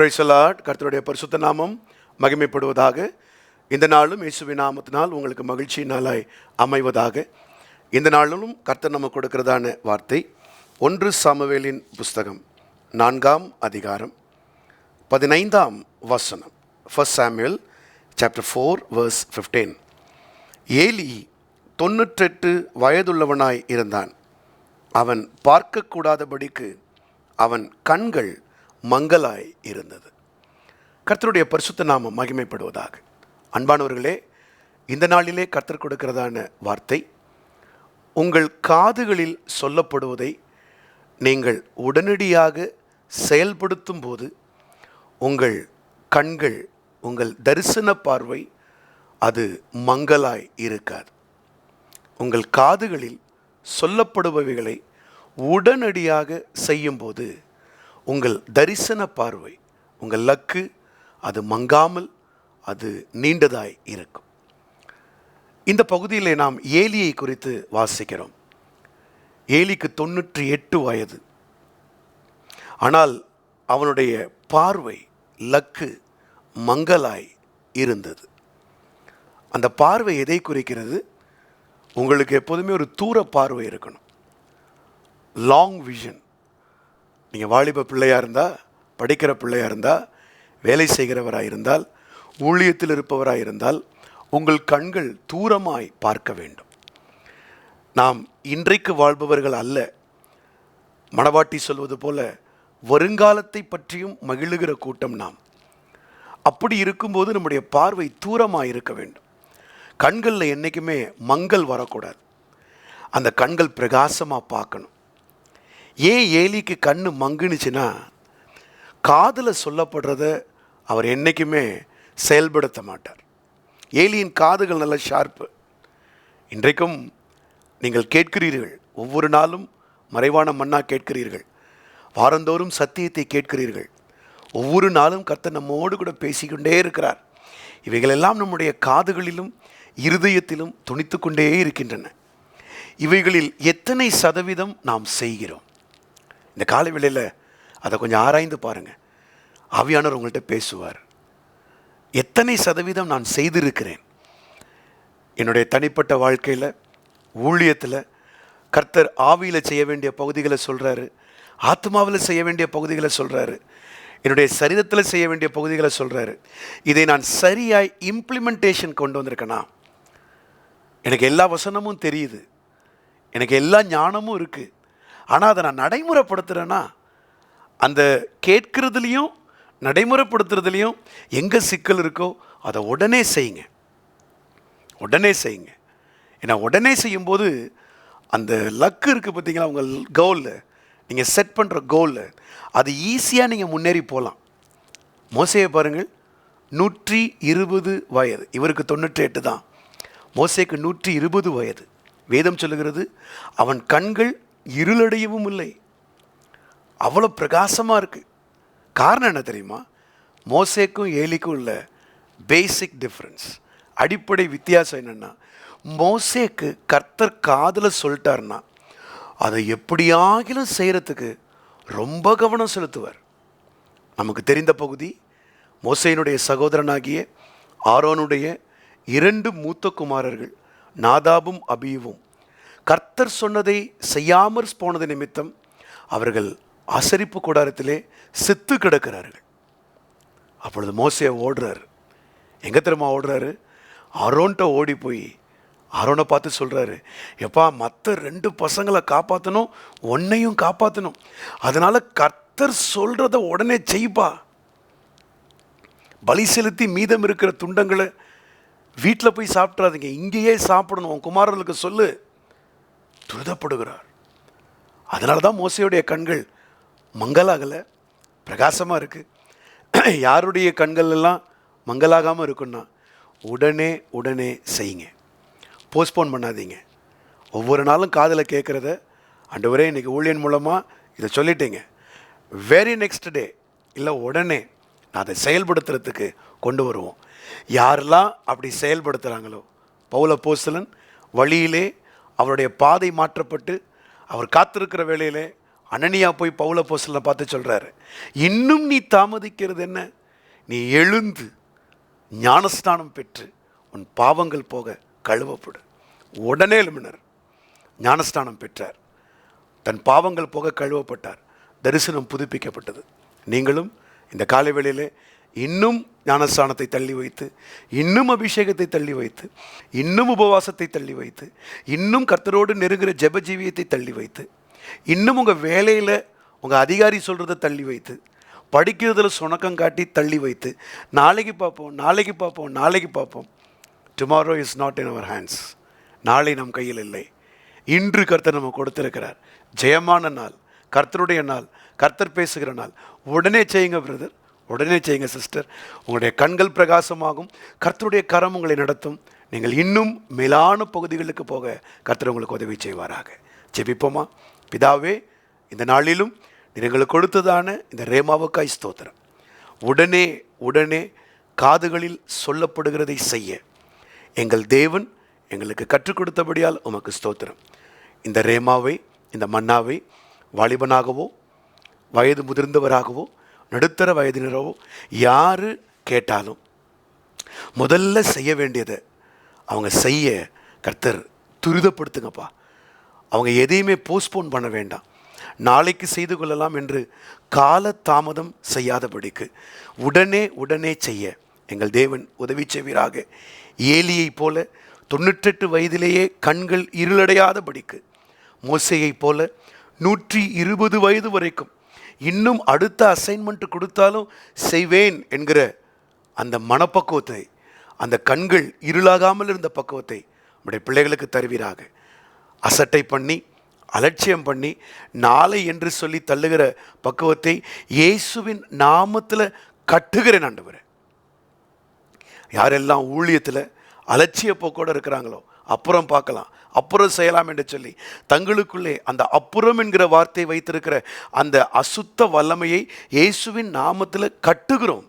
பிரைசலாட் கர்த்தருடைய பரிசுத்த நாமம் மகிமைப்படுவதாக. இந்த நாளும் இயேசுவி நாமத்தினால் உங்களுக்கு மகிழ்ச்சி நாளாய் அமைவதாக. இந்த நாளிலும் கர்த்தர் நமக்கு கொடுக்கிறதான வார்த்தை ஒன்று சாமவேலின் புஸ்தகம் நான்காம் அதிகாரம் பதினைந்தாம் வசனம் first Samuel chapter four verse fifteen Eli தொண்ணூற்றெட்டு வயதுள்ளவனாய் இருந்தான். அவன் பார்க்கக்கூடாதபடிக்கு அவன் கண்கள் மங்கலாய் இருந்தது. கர்த்தருடைய பரிசுத்த நாமம் மகிமைப்படுவதாக. அன்பானவர்களே இந்த நாளிலே கர்த்தர் கொடுக்கிறதான வார்த்தை உங்கள் காதுகளில் சொல்லப்படுவதை நீங்கள் உடனடியாக செயல்படுத்தும் போது உங்கள் கண்கள் உங்கள் தரிசன பார்வை அது மங்கலாய் இருக்காது. உங்கள் காதுகளில் சொல்லப்படுபவைகளை உடனடியாக செய்யும்போது உங்கள் தரிசன பார்வை உங்கள் லக்கு அது மங்காமல் அது நீண்டதாய் இருக்கும். இந்த பகுதியில் நாம் ஏலியை குறித்து வாசிக்கிறோம். ஏலிக்கு தொண்ணூற்றி எட்டு வயது. ஆனால் அவனுடைய பார்வை லக்கு மங்கலாய் இருந்தது. அந்த பார்வை எதை குறிக்கிறது? உங்களுக்கு எப்போதுமே ஒரு தூர பார்வை இருக்கணும். லாங் விஷன் நீங்கள் வாலிப பிள்ளையாக இருந்தால் படிக்கிற பிள்ளையாக இருந்தால் வேலை செய்கிறவராக இருந்தால் ஊழியத்தில் இருப்பவராக இருந்தால் உங்கள் கண்கள் தூரமாய் பார்க்க வேண்டும். நாம் இன்றைக்கு வாழ்பவர்கள் அல்ல. மணவாட்டி சொல்வது போல வருங்காலத்தை பற்றியும் மகிழுகிற கூட்டம் நாம். அப்படி இருக்கும்போது நம்முடைய பார்வை தூரமாக இருக்க வேண்டும். கண்களில் என்றைக்குமே மங்கள் வரக்கூடாது. அந்த கண்கள் பிரகாசமாக பார்க்கணும். ஏன் ஏலிக்கு கண் மங்குனுச்சுன்னா காதில் சொல்லப்படுறத அவர் என்றைக்குமே செயல்படுத்த மாட்டார். ஏலியின் காதுகள் நல்ல ஷார்ப்பு. இன்றைக்கும் நீங்கள் கேட்கிறீர்கள் ஒவ்வொரு நாளும் மறைவான மண்ணாக கேட்கிறீர்கள். வாரந்தோறும் சத்தியத்தை கேட்கிறீர்கள். ஒவ்வொரு நாளும் கர்த்தர் நம்மோடு கூட பேசிக்கொண்டே இருக்கிறார். இவைகளெல்லாம் நம்முடைய காதுகளிலும் இருதயத்திலும் துணித்து கொண்டே இருக்கின்றன. இவைகளில் எத்தனை சதவீதம் நாம் செய்கிறோம்? இந்த காலை வேளையில் அதை கொஞ்சம் ஆராய்ந்து பாருங்கள் ஆவியானவர் உங்கள்கிட்ட பேசுவார். எத்தனை சதவீதம் நான் செய்திருக்கிறேன்? என்னுடைய தனிப்பட்ட வாழ்க்கையில் ஊழியத்தில் கர்த்தர் ஆவியில் செய்ய வேண்டிய பகுதிகளை சொல்கிறாரு ஆத்மாவில் செய்ய வேண்டிய பகுதிகளை சொல்கிறாரு என்னுடைய சரீரத்தில் செய்ய வேண்டிய பகுதிகளை சொல்கிறாரு இதை நான் சரியாக இம்ப்ளிமெண்டேஷன் கொண்டு வந்திருக்கேனா? எனக்கு எல்லா வசனமும் தெரியுது. எனக்கு எல்லா ஞானமும் இருக்குது ஆனால் அதை நான் நடைமுறைப்படுத்துகிறேன்னா அந்த கேட்குறதுலையும் நடைமுறைப்படுத்துறதுலையும் எங்கே சிக்கல் இருக்கோ அதை உடனே செய்யுங்க. உடனே செய்யுங்க. ஏன்னா உடனே செய்யும்போது அந்த லக்கு இருக்குது பார்த்தீங்களா உங்கள் கோலில் நீங்கள் செட் பண்ணுற கோலில் அது ஈஸியாக நீங்கள் முன்னேறி போகலாம் மோசையை பாருங்கள். நூற்றி இருபது வயது. இவருக்கு தொண்ணூற்றி எட்டு தான். மோசைக்கு நூற்றி இருபது வயது. வேதம் சொல்லுகிறது அவன் கண்கள் இருளடையவும் இல்லை. அவ்வளோ பிரகாசமாக இருக்குது காரணம் என்ன தெரியுமா? மோசேக்கும் ஏலிக்கும் உள்ள பேசிக் டிஃப்ரென்ஸ் அடிப்படை வித்தியாசம் என்னென்னா மோசேக்கு கர்த்தர் காதில் சொல்லிட்டாருன்னா அதை எப்படியாகிலும் செய்கிறதுக்கு ரொம்ப கவனம் செலுத்துவார். நமக்கு தெரிந்த பகுதி மோசையினுடைய சகோதரனாகிய ஆரோனுடைய இரண்டு மூத்த குமாரர்கள் நாதாபும் அபியுவும். கர்த்தர் சொன்னதை செய்யாமற் போனது நிமித்தம் அவர்கள் ஆசரிப்பு கூடாரத்திலே செத்து கிடக்கிறார்கள். அப்பொழுது மோசையை ஓடுறாரு. எங்கே தெரியுமா ஓடுறாரு? அரோன்ட்ட ஓடி போய் அரோனை பார்த்து சொல்கிறாரு எப்பா மற்ற ரெண்டு பசங்களை காப்பாற்றணும் உன்னையும் காப்பாற்றணும் அதனால் கர்த்தர் சொல்கிறத உடனே செய்ப்பா. பலி செலுத்தி மீதம் இருக்கிற துண்டங்களை வீட்டில் போய் சாப்பிட்றாதீங்க இங்கேயே சாப்பிடணும். உன் குமாரர்களுக்கு சொல்லு. துரிதப்படுகிறார். அதனால தான் மோசையுடைய கண்கள் மங்கலாகலை பிரகாசமாக இருக்குது யாருடைய கண்கள் எல்லாம் மங்கலாகாமல் இருக்குன்னா உடனே உடனே செய்யுங்க. போஸ்ட்போன் பண்ணாதீங்க. ஒவ்வொரு நாளும் காதில் கேட்குறத அண்டவரே இன்றைக்கி ஊழியன் மூலமாக இதை சொல்லிட்டீங்க. வெரி நெக்ஸ்ட் டே இல்லை உடனே நான் அதை செயல்படுத்துறதுக்கு கொண்டு வருவோம். யாரெல்லாம் அப்படி செயல்படுத்துகிறாங்களோ பவுல போஸ்தலன் வழியிலே அவருடைய பாதை மாற்றப்பட்டு அவர் காத்திருக்கிற வேளையிலே அனனியா போய் பவுல போஸ்டலை பார்த்து சொல்றாரு இன்னும் நீ தாமதிக்கிறது என்ன? நீ எழுந்து ஞானஸ்நானம் பெற்று உன் பாவங்கள் போக கழுவப்படு. உடனே எழுமினர் ஞானஸ்நானம் பெற்றார். தன் பாவங்கள் போக கழுவப்பட்டார். தரிசனம் புதுப்பிக்கப்பட்டது. நீங்களும் இந்த காலை வேளையிலே இன்னும் ஞானஸ்தானத்தை தள்ளி வைத்து இன்னும் அபிஷேகத்தை தள்ளி வைத்து இன்னும் உபவாசத்தை தள்ளி வைத்து இன்னும் கர்த்தரோடு நெருங்குகிற ஜெப ஜீவியத்தை தள்ளி வைத்து இன்னும் உங்கள் வேலையில் உங்கள் அதிகாரி சொல்கிறத தள்ளி வைத்து படிக்கிறதுல சுணக்கம் காட்டி தள்ளி வைத்து நாளைக்கு பார்ப்போம் நாளைக்கு பார்ப்போம் நாளைக்கு பார்ப்போம். Tomorrow is not in our hands நாளை நம் கையில் இல்லை. இன்று கர்த்தர் நம்ம கொடுத்திருக்கிறார். ஜெயமான நாள் கர்த்தருடைய நாள் கர்த்தர் பேசுகிற நாள். உடனே செய்யுங்க பிரதர் உடனே செய்யுங்க சிஸ்டர் உங்களுடைய கண்கள் பிரகாசமாகும். கர்த்தருடைய கரம் உங்களை நடத்தும். நீங்கள் இன்னும் மேலான பகுதிகளுக்கு போக கர்த்தர் உங்களுக்கு உதவி செய்வாராக. ஜெபிப்போமா? பிதாவே இந்த நாளிலும் எங்களுக்கு கொடுத்ததான இந்த ரேமாவுக்காய் ஸ்தோத்திரம். உடனே உடனே காதுகளில் சொல்லப்படுகிறதை செய்ய. எங்கள் தேவன் எங்களுக்கு கற்றுக் கொடுத்தபடியால் உமக்கு ஸ்தோத்திரம். இந்த ரேமாவை இந்த மன்னாவை வாலிபனாகவோ வயது முதிர்ந்தவராகவோ நடுத்தர வயதினரோ யார் கேட்டாலும் முதல்ல செய்ய வேண்டியதை அவங்க செய்ய கர்த்தர் துரிதப்படுத்துங்கப்பா. அவங்க எதையுமே போஸ்ட்போன் பண்ண வேண்டாம். நாளைக்கு செய்து கொள்ளலாம் என்று கால தாமதம் செய்யாதபடிக்கு உடனே உடனே செய்ய எங்கள் தேவன் உதவி செய்வீராக. ஏலியைப் போல தொண்ணூற்றெட்டு வயதிலேயே கண்கள் இருளடையாதபடிக்கு மோசையைப் போல நூற்றி இருபது வயது வரைக்கும் இன்னும் அடுத்த அசைன்மெண்ட் கொடுத்தாலும் செய்வேன் என்கிற அந்த மனப்பக்குவத்தை அந்த கண்கள் இருளாகாமல் இருந்த பக்குவத்தை நம்முடைய பிள்ளைகளுக்கு தருவீராக. அசட்டை பண்ணி அலட்சியம் பண்ணி நாளை என்று சொல்லி தள்ளுகிற பக்குவத்தை இயேசுவின் நாமத்தில் கட்டுகிறேன் ஆண்டவரே. யாரெல்லாம் ஊழியத்தில் அலட்சிய போக்கோடு இருக்கிறாங்களோ அப்புறம் பார்க்கலாம். அப்புறம் செய்யலாம் என்று சொல்லி தங்களுக்குள்ளே அந்த அப்புறம் என்கிற வார்த்தை வைத்திருக்கிற அந்த அசுத்த வல்லமையை இயேசுவின் நாமத்தில் கட்டுகிறோம்.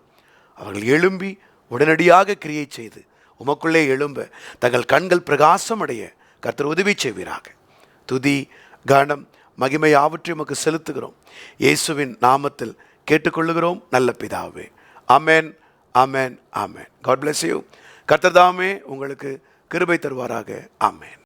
அவர்கள் எழும்பி உடனடியாக கிரியை செய்து உமக்குள்ளே எழும்ப தங்கள் கண்கள் பிரகாசம் அடைய கர்த்தர் உதவி செய்வீராக. துதி கனம் மகிமை ஆவற்றை உமக்கு செலுத்துகிறோம். இயேசுவின் நாமத்தில் கேட்டுக்கொள்ளுகிறோம். நல்ல பிதாவே. Amen amen amen God bless you கர்த்தர் தாமே உங்களுக்கு கிருபை தருவாராக. ஆமேன்.